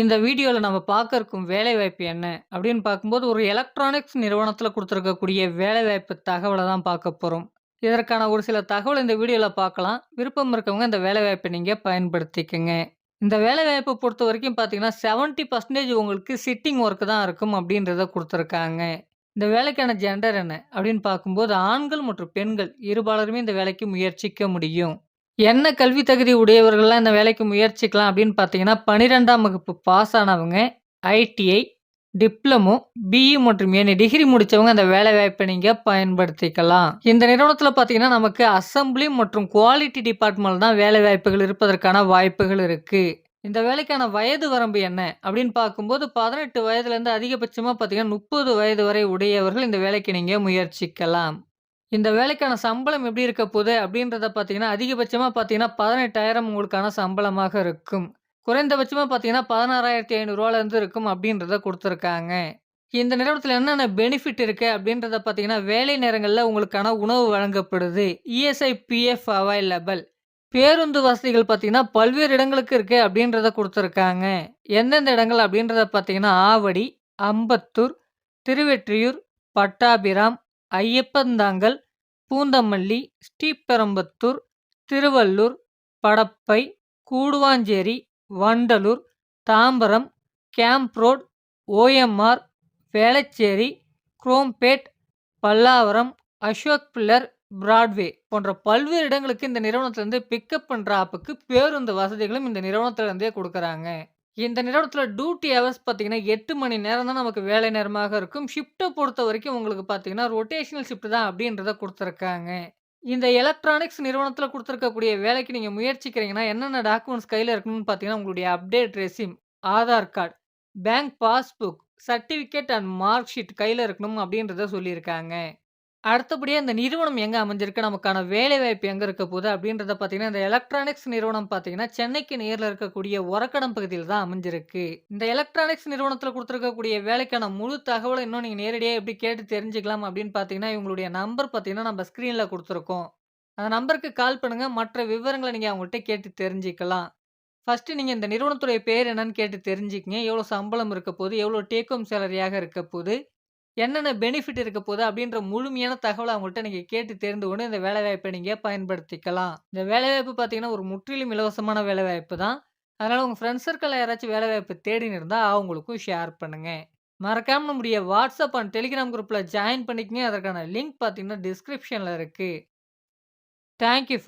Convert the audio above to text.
இந்த வீடியோவில் நம்ம பார்க்க இருக்கும் வேலைவாய்ப்பு என்ன? அப்படின்னு பார்க்கும்போது, ஒரு எலக்ட்ரானிக்ஸ் நிறுவனத்தில் கொடுத்துருக்கக்கூடிய வேலைவாய்ப்பு தகவலை தான் பார்க்க போகிறோம் இதற்கான ஒரு சில தகவல் இந்த வீடியோவில் பார்க்கலாம். விருப்பம் இருக்கவங்க இந்த வேலைவாய்ப்பை நீங்கள் பயன்படுத்திக்கங்க. இந்த வேலைவாய்ப்பை பொறுத்த வரைக்கும் பார்த்தீங்கன்னா, 70% உங்களுக்கு சிட்டிங் ஒர்க்கு தான் இருக்கும் அப்படின்றத கொடுத்துருக்காங்க இந்த வேலைக்கான ஜெண்டர் என்ன? அப்படின்னு பார்க்கும்போது, ஆண்கள் மற்றும் பெண்கள் இருபாலருமே இந்த வேலைக்கு முயற்சிக்க முடியும். என்ன கல்வி தகுதி உடையவர்கள்லாம் இந்த வேலைக்கு முயற்சிக்கலாம் அப்படின்னு பார்த்தீங்கன்னா, 12ஆம் வகுப்பு பாஸ் ஆனவங்க, ஐடிஐ, டிப்ளமோ, பிஇ மற்றும் ஏனி டிகிரி முடித்தவங்க அந்த வேலை வாய்ப்பை நீங்கள் பயன்படுத்திக்கலாம். இந்த நிறுவனத்தில் பார்த்தீங்கன்னா, நமக்கு அசெம்பிளி மற்றும் குவாலிட்டி டிபார்ட்மெண்ட் தான் வேலைவாய்ப்புகள் இருப்பதற்கான வாய்ப்புகள் இருக்குது இந்த வேலைக்கான வயது வரம்பு என்ன? அப்படின்னு பார்க்கும்போது, பதினெட்டு வயதுலேருந்து அதிகபட்சமாக பார்த்தீங்கன்னா, 30 வயது வரை உடையவர்கள் இந்த வேலைக்கு நீங்கள் முயற்சிக்கலாம். இந்த வேலைக்கான சம்பளம் எப்படி இருக்க போகுது அப்படின்றத பார்த்தீங்கன்னா, அதிகபட்சமாக பார்த்தீங்கன்னா, 18,000 உங்களுக்கான சம்பளமாக இருக்கும். குறைந்தபட்சமாக பார்த்தீங்கன்னா, பதினாறாயிரத்தி ஐநூறுரூவாலேருந்து இருக்கும் அப்படின்றத கொடுத்துருக்காங்க இந்த நிறுவனத்தில் என்னென்ன பெனிஃபிட் இருக்குது அப்படின்றத பார்த்தீங்கன்னா, வேலை நேரங்களில் உங்களுக்கான உணவு வழங்கப்படுது. ESI, PF available. பேருந்து வசதிகள் பார்த்தீங்கன்னா, பல்வேறு இடங்களுக்கு இருக்குது அப்படின்றத கொடுத்துருக்காங்க எந்தெந்த இடங்கள் அப்படின்றத பார்த்தீங்கன்னா, Avadi, Ambattur, Thiruvottiyur, Pattabiram, Iyyappanthangal, Poonamallee, Sriperumbudur Thiruvallur, Padappai, Guduvancheri, Vandalur, Tambaram, camp road, OMR, Velachery, Chromepet, Pallavaram, Ashok pillar, Broadway போன்ற பல்வேறு இடங்களுக்கு இந்த நிறுவனத்திலேருந்து பிக்கப் பண்ணுற ஆப்புக்கு பேருந்து வசதிகளும் இந்த நிறுவனத்திலேருந்தே கொடுக்குறாங்க. இந்த நிறுவனத்தில் டியூட்டி ஹவர்ஸ் பார்த்தீங்கன்னா, எட்டு மணி நேரம் தான் நமக்கு வேலை நேரமாக இருக்கும். ஷிஃப்ட்டை பொறுத்த வரைக்கும் உங்களுக்கு பார்த்தீங்கன்னா, ரொட்டேஷனல் ஷிஃப்ட் தான் அப்படின்றத கொடுத்துருக்காங்க இந்த எலக்ட்ரானிக்ஸ் நிறுவனத்தில் கொடுத்துருக்கக்கூடிய வேலைக்கு நீங்கள் முயற்சிக்கிறீங்கன்னா, என்னென்ன டாக்குமெண்ட்ஸ் கையில இருக்கணும்னு பார்த்தீங்கன்னா, உங்களுடைய update resume Aadhaar card, bank passbook, certificate and mark sheet கையில இருக்கணும் அப்படின்றத சொல்லியிருக்காங்க. அடுத்தபடியா இந்த நிறுவனம் எங்க அமைஞ்சிருக்கு? நமக்கான வேலைவாய்ப்பு எங்க இருக்க போகுது அப்படின்றத பார்த்தீங்கன்னா, இந்த எலக்ட்ரானிக்ஸ் நிறுவனம் பார்த்தீங்கன்னா, சென்னைக்கு நேர்ல இருக்கக்கூடிய ஒரக்கடம் பகுதியில் தான் அமைஞ்சிருக்கு. இந்த எலக்ட்ரானிக்ஸ் நிறுவனத்தில் கொடுத்துருக்கக்கூடிய வேலைக்கான முழு தகவலை இன்னும் நீங்க நேரடியாக எப்படி கேட்டு தெரிஞ்சுக்கலாம் அப்படின்னு பார்த்தீங்கன்னா, இவங்களுடைய நம்பர் பார்த்தீங்கன்னா, நம்ம ஸ்க்ரீனில் கொடுத்துருக்கோம் அந்த நம்பருக்கு கால் பண்ணுங்க. மற்ற விவரங்களை நீங்க அவங்கள்ட்ட கேட்டு தெரிஞ்சுக்கலாம். ஃபர்ஸ்ட்டு நீங்கள் இந்த நிறுவனத்துடைய பேர் என்னன்னு கேட்டு தெரிஞ்சுக்கங்க. எவ்வளோ சம்பளம் இருக்க போகுது எவ்வளோ டேக் ஹோம் சேலரியாக இருக்க போகுது என்னென்ன பெனிஃபிட் இருக்க போகுது அப்படின்ற முழுமையான தகவலை அவங்கள்ட்ட நீங்க கேட்டு தெரிந்து கொண்டு இந்த வேலைவாய்ப்ப நீங்க பயன்படுத்திக்கலாம். இந்த வேலைவாய்ப்பு பார்த்தீங்கன்னா, ஒரு முற்றிலும் இலவசமான வேலைவாய்ப்பு தான். அதனால உங்க ஃப்ரெண்ட்ஸ் சர்க்கிள்ல யாராச்சும் வேலைவாய்ப்பு தேடின்னு இருந்தா, அவங்களுக்கும் ஷேர் பண்ணுங்க. மறக்காம நம்முடைய வாட்ஸ்அப் அண்ட் டெலிகிராம் குரூப்ல ஜாயின் பண்ணிக்கங்க. அதற்கான லிங்க் பார்த்தீங்கன்னா, டிஸ்கிரிப்ஷன்ல இருக்கு. Thank you